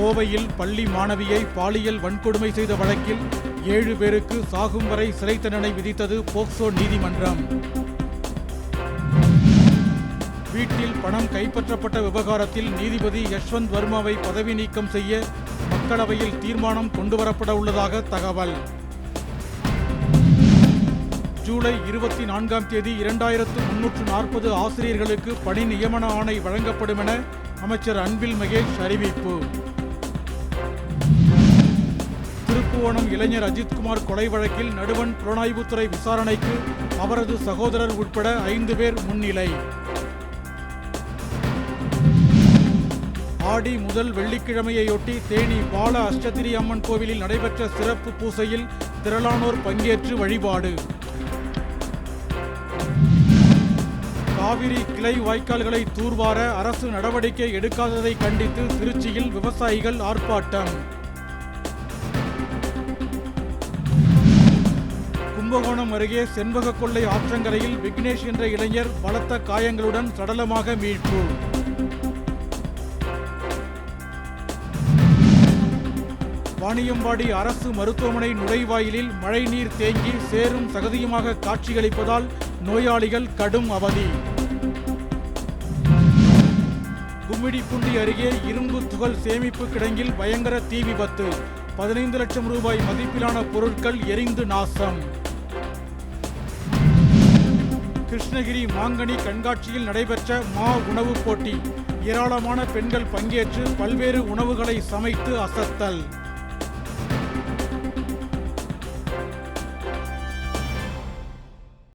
கோவையில் பள்ளி மாணவியை பாலியல் வன்கொடுமை செய்த வழக்கில் ஏழு பேருக்கு சாகும் வரை சிறை தண்டனை விதித்தது போக்சோ நீதிமன்றம். வீட்டில் பணம் கைப்பற்றப்பட்ட விவகாரத்தில் நீதிபதி யஷ்வந்த் வர்மாவை பதவி நீக்கம் செய்ய மக்களவையில் தீர்மானம் கொண்டுவரப்பட உள்ளதாக தகவல். ஜூலை இருபத்தி நான்காம் தேதி இரண்டாயிரத்து முன்னூற்று நாற்பது ஆசிரியர்களுக்கு பணி நியமன ஆணை வழங்கப்படும் என அமைச்சர் அன்பில் மகேஷ் அறிவிப்பு. திருப்புவனம் இளைஞர் அஜித்குமார் கொலை வழக்கில் நடுவன் புலனாய்வுத்துறை விசாரணைக்கு அவரது சகோதரர் உட்பட ஐந்து பேர் முன்னிலை. ஆடி முதல் வெள்ளிக்கிழமையொட்டி தேனி பால அஷ்டதிரி அம்மன் கோவிலில் நடைபெற்ற சிறப்பு பூசையில் திரளானோர் பங்கேற்று வழிபாடு. காவிரி கிளை வாய்க்கால்களை தூர்வார அரசு நடவடிக்கை எடுக்காததை கண்டித்து திருச்சியில் விவசாயிகள் ஆர்ப்பாட்டம். கும்பகோணம் அருகே செண்பக கொள்ளை ஆற்றங்கரையில் விக்னேஷ் என்ற இளைஞர் பலத்த காயங்களுடன் சடலமாக மீட்பு. வாணியம்பாடி அரசு மருத்துவமனை நுழைவாயிலில் மழைநீர் தேங்கி சேரும் சகதியுமாக காட்சியளிப்பதால் நோயாளிகள் கடும் அவதி. கும்மிடிப்பூண்டி அருகே இரும்பு துகள் சேமிப்பு கிடங்கில் பயங்கர தீ விபத்து. பதினைந்து லட்சம் ரூபாய் மதிப்பிலான பொருட்கள் எரிந்து நாசம். கிருஷ்ணகிரி மாங்கனி கண்காட்சியில் நடைபெற்ற மா உணவுப் போட்டி. ஏராளமான பெண்கள் பங்கேற்று பல்வேறு உணவுகளை சமைத்து அசத்தல்.